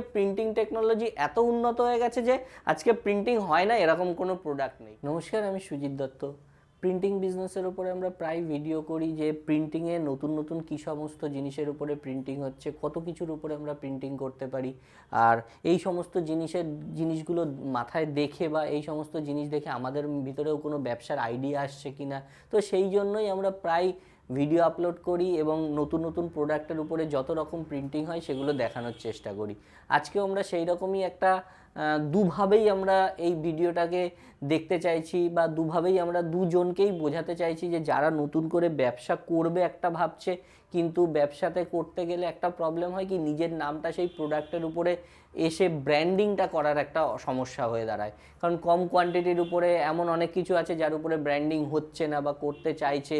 Printing technology এত উন্নত হয়ে গেছে যে আজকে প্রিন্টিং হয় না, এরকম কোনো প্রোডাক্ট নেই। নমস্কার, আমি সুজিত দত্ত। প্রিন্টিং বিজনেসের উপরে আমরা প্রায় ভিডিও করি যে প্রিন্টিংয়ে নতুন নতুন কী সমস্ত জিনিসের উপরে প্রিন্টিং হচ্ছে, কত কিছুর উপরে আমরা প্রিন্টিং করতে পারি। আর এই সমস্ত জিনিসের, জিনিসগুলো মাথায় দেখে বা এই সমস্ত জিনিস দেখে আমাদের ভিতরেও কোনো ব্যবসার আইডিয়া আসছে কি না তো সেই জন্যই আমরা প্রায় ভিডিও আপলোড করি এবং নতুন নতুন প্রোডাক্টের উপরে যত রকম প্রিন্টিং হয় সেগুলো দেখানোর চেষ্টা করি। আজকেও আমরা সেই রকমই একটা দুভাবেই আমরা এই ভিডিওটাকে দেখতে চাইছি বা দুভাবেই আমরা দুজনকেই বোঝাতে চাইছি যে যারা নতুন করে ব্যবসা করবে একটা ভাবছে, কিন্তু ব্যবসাতে করতে গেলে একটা প্রবলেম হয় কি নিজের নামটা সেই প্রোডাক্টের উপরে এসে ব্র্যান্ডিংটা করার একটা সমস্যা হয়ে দাঁড়ায়। কারণ কম কোয়ান্টিটির উপরে এমন অনেক কিছু আছে যার উপরে ব্র্যান্ডিং হচ্ছে না বা করতে চাইছে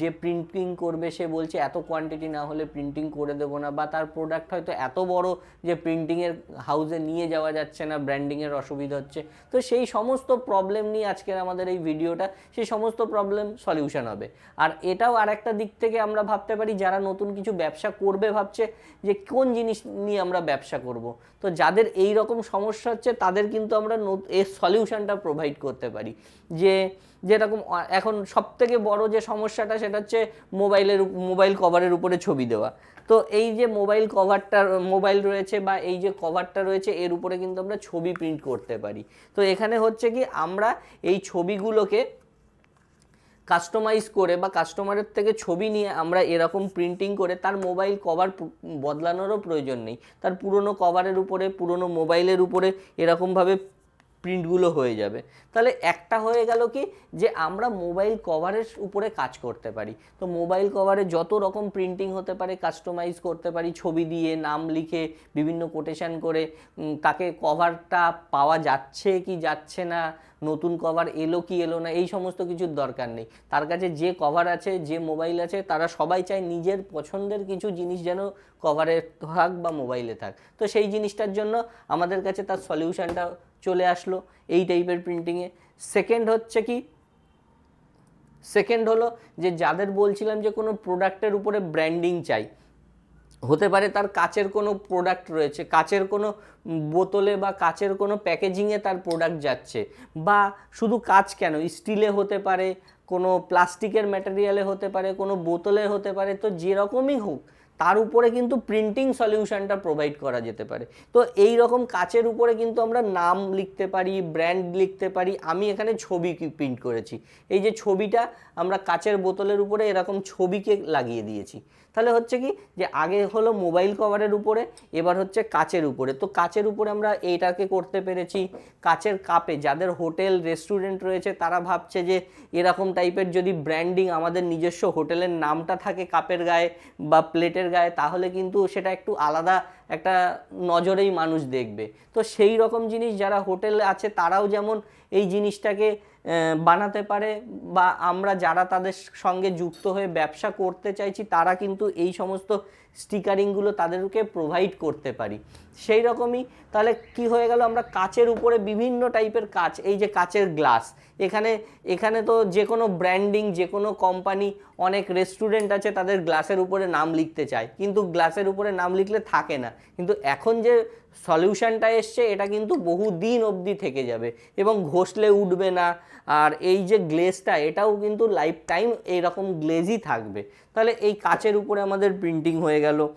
যে প্রিন্টিং করবে সে বলছে এত কোয়ান্টিটি না হলে প্রিন্টিং করে দেবো না বা তার প্রোডাক্ট হয়তো এত বড় যে প্রিন্টিংয়ের হাউসে নিয়ে যাওয়া যাচ্ছে না ব্র্যান্ডিংয়ের অসুবিধা হচ্ছে। তো সেই সমস্ত প্রবলেম নিয়ে আজকের আমাদের এই ভিডিওটা সেই সমস্ত প্রবলেম সলিউশন হবে। আর এটাও আর একটা দিক থেকে আমরা ভাবতে পারি, যারা নতুন কিছু ব্যবসা করবে ভাবছে যে কোন জিনিস নিয়ে আমরা ব্যবসা করব। তো যাদের এই রকম সমস্যা হচ্ছে, তাদের কিন্তু আমরা এর সলিউশনটা প্রোভাইড করতে পারি। যে, যেরকম এখন সব থেকে বড় যে সমস্যাটা, সেটা হচ্ছে মোবাইলের মোবাইল কভারের উপরে ছবি দেওয়া। তো এই যে মোবাইল কভারটা, মোবাইল রয়েছে বা এই যে কভারটা রয়েছে, এর উপরে কিন্তু আমরা ছবি প্রিন্ট করতে পারি। তো এখানে হচ্ছে কি, আমরা এই ছবিগুলোকে কাস্টমাইজ করে বা কাস্টমারের থেকে ছবি নিয়ে আমরা এরকম প্রিন্টিং করে তার মোবাইল কভার বদলানোরও প্রয়োজন নেই। তার পুরনো কভারের উপরে, পুরনো মোবাইলের উপরে এরকমভাবে প্রিন্টগুলো হয়ে যাবে। তাহলে একটা হয়ে গেল কি? যে আমরা মোবাইল কভারের উপরে কাজ করতে পারি। তো মোবাইল কভারে যত রকম প্রিন্টিং হতে পারে কাস্টমাইজ করতে পারি, ছবি দিয়ে, নাম লিখে, বিভিন্ন কোটেশন করে তাকে কভারটা পাওয়া যাচ্ছে কি যাচ্ছে না, নতুন কভার এলো কি এলো না, এই সমস্ত কিছুর দরকার নেই। তার কাছে যে কভার আছে, যে মোবাইল আছে, তারা সবাই চায় নিজের পছন্দের কিছু জিনিস যেন কভারে থাক বা মোবাইলে থাক। তো সেই জিনিসটার জন্য আমাদের কাছে তার সলিউশনটা চলে আসলো এই টাইপের প্রিন্টিংয়ে সেকেন্ড হচ্ছে কি? সেকেন্ড হলো যে যাদের বলছিলাম যে কোনো প্রোডাক্টের উপরে ব্র্যান্ডিং চাই, হতে পারে তার কাচের কোনো প্রোডাক্ট রয়েছে, কাচের কোনো বোতলে বা কাচের কোনো প্যাকেজিংয়ে তার প্রোডাক্ট যাচ্ছে, বা শুধু কাচ কেন? স্টিলে হতে পারে, কোনো প্লাস্টিকের ম্যাটেরিয়ালে হতে পারে, কোনো বোতলে হতে পারে, তো যেরকমই হোক তার উপরে কিন্তু প্রিন্টিং সলিউশনটা প্রোভাইড করা যেতে পারে। তো এই রকম কাচের উপরে কিন্তু আমরা নাম লিখতে পারি ব্র্যান্ড লিখতে পারি। আমি এখানে ছবি প্রিন্ট করেছি। এই যে ছবিটা আমরা কাচের বোতলের উপরে এরকম ছবিকে লাগিয়ে দিয়েছি। তাহলে হচ্ছে কি যে আগে হলো মোবাইল কভারের উপরে, এবার হচ্ছে কাচের উপরে। তো কাচের উপরে আমরা এইটাকে করতে পেরেছি। কাচের কাপে যাদের হোটেল, রেস্টুরেন্ট রয়েছে, তারা ভাবছে যে এরকম টাইপের যদি ব্র্যান্ডিং আমাদের নিজস্ব হোটেলের নামটা থাকে কাপের গায়ে বা প্লেটের গায়ে, তাহলে কিন্তু সেটা একটু আলাদা একটা নজরেই মানুষ দেখবে। তো সেই রকম জিনিস যারা হোটেলে আছে, তারাও যেমন এই জিনিসটাকে বানাতে পারে বা আমরা যারা তাদের সঙ্গে যুক্ত হয়ে ব্যবসা করতে চাইছি, তারা কিন্তু এই সমস্ত স্টিকারিংগুলো তাদেরকে প্রোভাইড করতে পারি। সেই রকমই তাহলে কি হয়ে গেল, আমরা কাচের উপরে বিভিন্ন টাইপের কাচ, এই যে কাচের গ্লাস এখানে এখানে তো যে কোনো ব্র্যান্ডিং যে কোনো কোম্পানি অনেক রেস্টুরেন্ট আছে তাদের গ্লাসের উপরে নাম লিখতে চায়। কিন্তু গ্লাসের উপরে নাম লিখলে থাকে না। কিন্তু এখন যে সলিউশনটা এসছে, এটা কিন্তু বহু দিন অবধি থেকে যাবে। এবং ঘষলে উঠবে না। আর এই যে গ্লেজটা এটাও কিন্তু লাইফ টাইম এইরকম গ্লেজই থাকবে। তাহলে এই কাচের উপরে আমাদের প্রিন্টিং হয়ে গেল।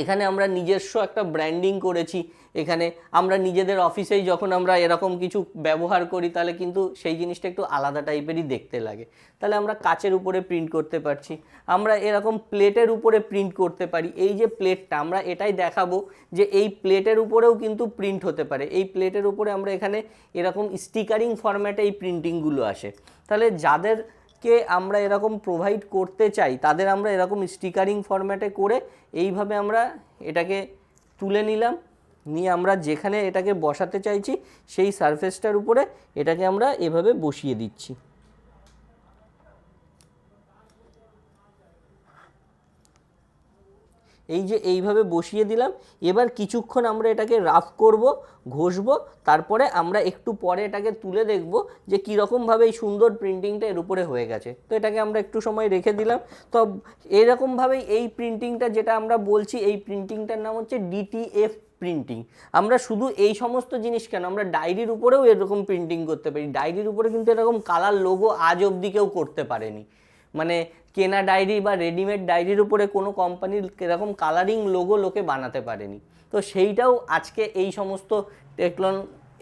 এখানে আমরা নিজস্ব একটা ব্র্যান্ডিং করেছি। এখানে আমরা নিজেদের অফিসেই যখন আমরা এরকম কিছু ব্যবহার করি, তাহলে কিন্তু সেই জিনিসটা একটু আলাদা টাইপেরই দেখতে লাগে। তাহলে আমরা কাচের উপরে প্রিন্ট করতে পারছি। আমরা এরকম প্লেটের উপরে প্রিন্ট করতে পারি। এই যে প্লেটটা আমরা এটাই দেখাবো যে এই প্লেটের উপরেও কিন্তু প্রিন্ট হতে পারে। এই প্লেটের উপরে আমরা এখানে এরকম স্টিকারিং ফরম্যাটে এই প্রিন্টিংগুলো আসে। তাহলে যাদের কে আমরা এরকম প্রোভাইড করতে চাই, তাদের আমরা এরকম স্টিকারিং ফরম্যাটে করে এইভাবে আমরা এটাকে তুলে নিলাম। নিয়ে আমরা যেখানে এটাকে বসাতে চাইছি, সেই সারফেসটার উপরে এটাকে আমরা এভাবে বসিয়ে দিচ্ছি। এই যে এইভাবে বসিয়ে দিলাম, এবার কিছুক্ষণ আমরা এটাকে রাফ করব, ঘষব, তারপরে আমরা একটু পরে এটাকে তুলে দেখব যে কীরকমভাবে এই সুন্দর প্রিন্টিংটা এর উপরে হয়ে গেছে। তো এটাকে আমরা একটু সময় রেখে দিলাম। তো এরকমভাবেই এই প্রিন্টিংটা যেটা আমরা বলছি, এই প্রিন্টিংটার নাম হচ্ছে ডিটিএফ প্রিন্টিং আমরা শুধু এই সমস্ত জিনিস কেন, আমরা ডায়েরির উপরেও এরকম প্রিন্টিং করতে পারি। ডায়েরির উপরে কিন্তু এরকম কালার লোগো আজ অবধি কেউ করতে পারেনি। মানে কেনা ডায়েরি বা রেডিমেড ডায়েরির উপরে কোনো কোম্পানির এরকম কালারিং লোগো লোকে বানাতে পারেনি। তো সেইটাও আজকে এই সমস্ত টেকলন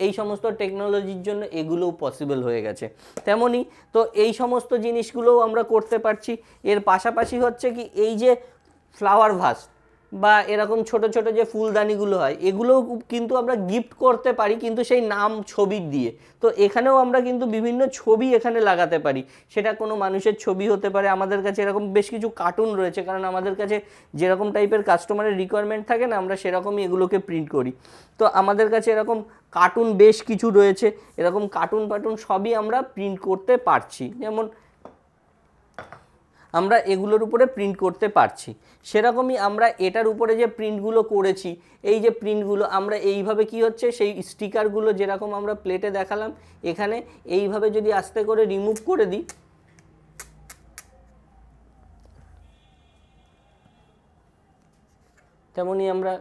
এই সমস্ত টেকনোলজির জন্য এগুলোও পসিবল হয়ে গেছে। তেমনই তো এই সমস্ত জিনিসগুলোও আমরা করতে পারছি। এর পাশাপাশি হচ্ছে কি, এই যে ফ্লাওয়ার ভাস বা এরকম ছোট ছোট যে ফুলদানিগুলো হয়, এগুলোও কিন্তু আমরা গিফট করতে পারি কিন্তু সেই নাম ছবি দিয়ে। তো এখানেও আমরা কিন্তু বিভিন্ন ছবি এখানে লাগাতে পারি। সেটা কোনো মানুষের ছবি হতে পারে, আমাদের কাছে এরকম বেশ কিছু কার্টুন রয়েছে, কারণ আমাদের কাছে যেরকম টাইপের কাস্টমারের রিকোয়ারমেন্ট থাকে না, আমরা সেরকমই এগুলোকে প্রিন্ট করি। তো আমাদের কাছে এরকম কার্টুন বেশ কিছু রয়েছে, এরকম কার্টুন ফার্টুন সবই আমরা প্রিন্ট করতে পারছি। যেমন আমরা এগুলোর উপরে প্রিন্ট করতে পারছি। সেরকমই আমরা এটার উপরে যে প্রিন্টগুলো করেছি, এই যে প্রিন্টগুলো আমরা এইভাবে কি হচ্ছে, সেই স্টিকারগুলো যেরকম আমরা প্লেটে দেখালাম, এখানে এইভাবে যদি আস্তে করে রিমুভ করে দিই, তেমনই আমরা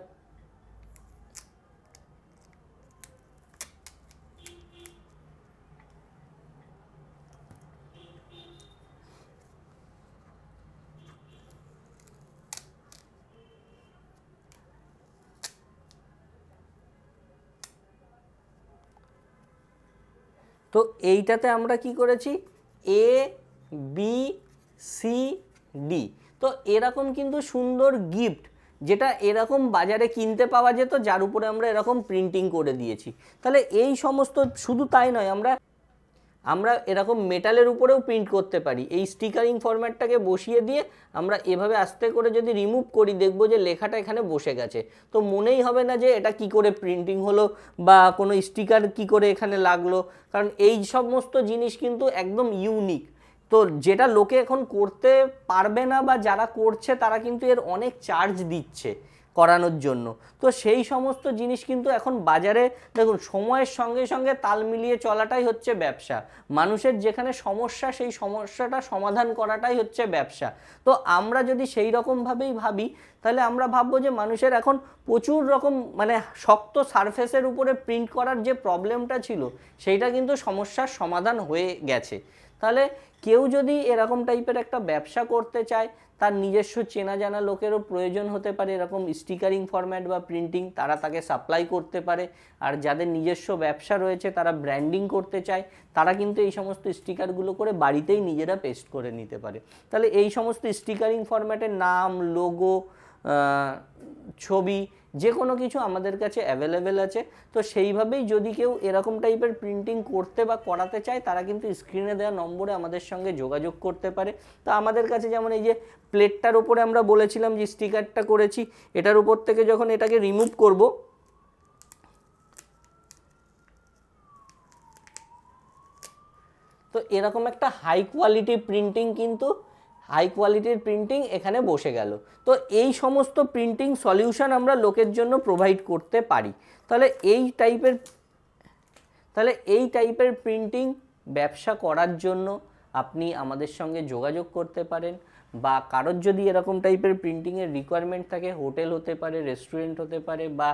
তো এইটাতে আমরা কি করেছি? এ বি সি ডি তো এরকম কিন্তু সুন্দর গিফট যেটা এরকম বাজারে কিনতে পাওয়া যেত, যার উপরে আমরা এরকম প্রিন্টিং করে দিয়েছি। তাহলে এই সমস্ত শুধু তাই নয়, আমরা আমরা এরকম মেটালের উপরেও প্রিন্ট করতে পারি। এই স্টিকারিং ফরম্যাটটাকে বসিয়ে দিয়ে আমরা এভাবে আস্তে করে যদি রিমুভ করি, দেখব যে লেখাটা এখানে বসে গেছে। তো মনেই হবে না যে এটা কি করে প্রিন্টিং হলো বা কোনো স্টিকার কি করে এখানে লাগল। কারণ এই সমস্ত জিনিস কিন্তু একদম ইউনিক তো যেটা লোকে এখন করতে পারবে না বা যারা করছে, তারা কিন্তু এর অনেক চার্জ দিচ্ছে। করানোর জন্য। তো সেই সমস্ত জিনিস কিন্তু এখন বাজারে দেখুন, সময়ের সঙ্গে সঙ্গে তাল মিলিয়ে চলাটাই হচ্ছে ব্যবসা। মানুষের যেখানে সমস্যা, সেই সমস্যাটা সমাধান করাটাই হচ্ছে ব্যবসা। তো আমরা যদি সেই রকমভাবেই ভাবি, তাহলে আমরা ভাববো যে মানুষের এখন প্রচুর রকম মানে শক্ত সারফেসের উপরে প্রিন্ট করার যে প্রবলেমটা ছিল, সেইটা কিন্তু সমস্যার সমাধান হয়ে গেছে। তাহলে কেউ যদি এরকম টাইপের একটা ব্যবসা করতে চায়, তার নিজস্ব চেনা জানা লোকেরও প্রয়োজন হতে পারে। এরকম স্টিকারিং ফরম্যাট বা প্রিন্টিং তারা তাকে সাপ্লাই করতে পারে। আর যাদের নিজস্ব ব্যবসা রয়েছে, তারা ব্র্যান্ডিং করতে চায়, তারা কিন্তু এই সমস্ত স্টিকারগুলো করে বাড়িতেই নিজেরা পেস্ট করে নিতে পারে। তাহলে এই সমস্ত স্টিকারিং ফরম্যাটের নাম, লোগো ছবি যে কোনো কিছু আমাদের কাছে অ্যাভেলেবেল আছে। তো সেইভাবেই যদি কেউ এরকম টাইপের প্রিন্টিং করতে বা করাতে চায়, তারা কিন্তু স্ক্রিনে দেওয়া নম্বরে আমাদের সঙ্গে যোগাযোগ করতে পারে। তো আমাদের কাছে যেমন এই যে প্লেটটার উপরে আমরা বলেছিলাম যে স্টিকারটা করেছি, এটার উপর থেকে যখন এটাকে রিমুভ করব, তো এরকম একটা হাই কোয়ালিটি প্রিন্টিং কিন্তু হাই কোয়ালিটির প্রিন্টিং এখানে বসে গেল। তো এই সমস্ত প্রিন্টিং সলিউশন আমরা লোকের জন্য প্রোভাইড করতে পারি। তাহলে এই টাইপের, তাহলে এই টাইপের প্রিন্টিং ব্যবসা করার জন্য আপনি আমাদের সঙ্গে যোগাযোগ করতে পারেন বা কারোর যদি এরকম টাইপের প্রিন্টিংয়ের রিকোয়ারমেন্ট থাকে, হোটেল হতে পারে রেস্টুরেন্ট হতে পারে বা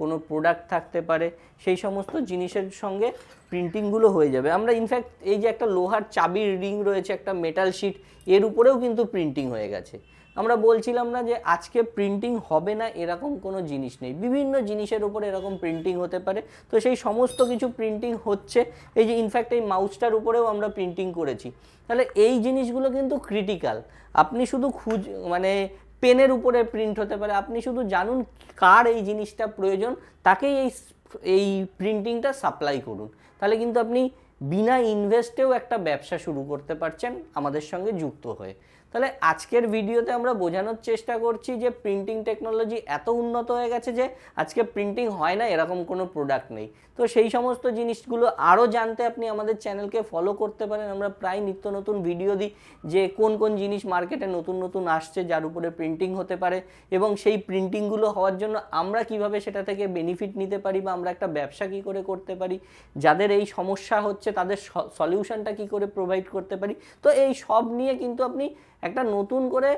কোনো প্রোডাক্ট থাকতে পারে, সেই সমস্ত জিনিসের সঙ্গে প্রিন্টিংগুলো হয়ে যাবে। আমরা ইনফ্যাক্ট এই যে একটা লোহার চাবির রিং রয়েছে, একটা মেটাল শিট এর উপরেও কিন্তু প্রিন্টিং হয়ে গেছে। আমরা বলছিলাম না যে আজকে প্রিন্টিং হবে না, এরকম কোনো জিনিস নেই। বিভিন্ন জিনিসের উপর এরকম প্রিন্টিং হতে পারে। তো সেই সমস্ত কিছু প্রিন্টিং হচ্ছে। এই যে ইনফ্যাক্ট এই মাউসটার উপরেও আমরা প্রিন্টিং করেছি। তাহলে এই জিনিসগুলো কিন্তু ক্রিটিক্যাল আপনি শুধু খুঁজ মানে পেনের উপরে প্রিন্ট হতে পারে। আপনি শুধু জানুন কার এই জিনিসটা প্রয়োজন, তাকেই এই এই প্রিন্টিংটা সাপ্লাই করুন। তাহলে কিন্তু আপনি বিনা ইনভেস্টেও একটা ব্যবসা শুরু করতে পারছেন, আমাদের সঙ্গে যুক্ত হয়ে। তাহলে আজকের ভিডিওতে আমরা বোঝানোর চেষ্টা করছি যে প্রিন্টিং টেকনোলজি এত উন্নত হয়ে গেছে যে আজকে প্রিন্টিং হয় না, এরকম কোনো প্রোডাক্ট নেই। তো সেই সমস্ত জিনিসগুলো আরও জানতে আপনি আমাদের চ্যানেলকে ফলো করতে পারেন। আমরা প্রায় নিত্য নতুন ভিডিও দিই যে কোন কোন জিনিস মার্কেটে নতুন নতুন আসছে, যার উপরে প্রিন্টিং হতে পারে এবং সেই প্রিন্টিংগুলো হওয়ার জন্য আমরা কীভাবে সেটা থেকে বেনিফিট নিতে পারি বা আমরা একটা ব্যবসা কী করে করতে পারি, যাদের এই সমস্যা হচ্ছে তাদের সলিউশনটা কী করে প্রোভাইড করতে পারি। তো এই সব নিয়ে কিন্তু আপনি একটা নতুন করে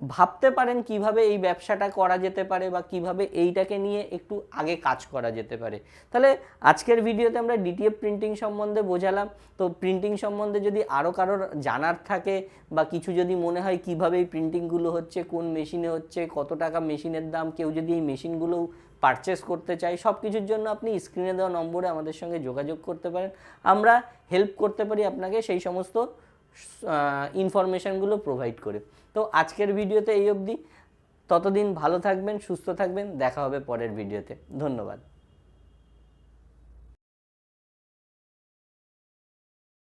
ভাবতে পারেন কীভাবে এই ব্যবসাটা করা যেতে পারে বা কীভাবে এইটাকে নিয়ে একটু আগে কাজ করা যেতে পারে। তাহলে আজকের ভিডিওতে আমরা ডিটিএফ প্রিন্টিং সম্বন্ধে বোঝালাম। তো প্রিন্টিং সম্বন্ধে যদি আরও কারোর জানার থাকে বা কিছু যদি মনে হয় কীভাবে এই প্রিন্টিংগুলো হচ্ছে, কোন মেশিনে হচ্ছে, কত টাকা মেশিনের দাম, কেউ যদি এই মেশিনগুলো পারচেস করতে চাই সব কিছুর জন্য আপনি স্ক্রিনে দেওয়া নম্বরে আমাদের সঙ্গে যোগাযোগ করতে পারেন। আমরা হেল্প করতে পারি আপনাকে সেই সমস্ত ইনফরমেশানগুলো প্রোভাইড করে। তো আজকের ভিডিওতে এই অবধি। ততদিন ভালো থাকবেন, সুস্থ থাকবেন, দেখা হবে পরের ভিডিওতে। ধন্যবাদ।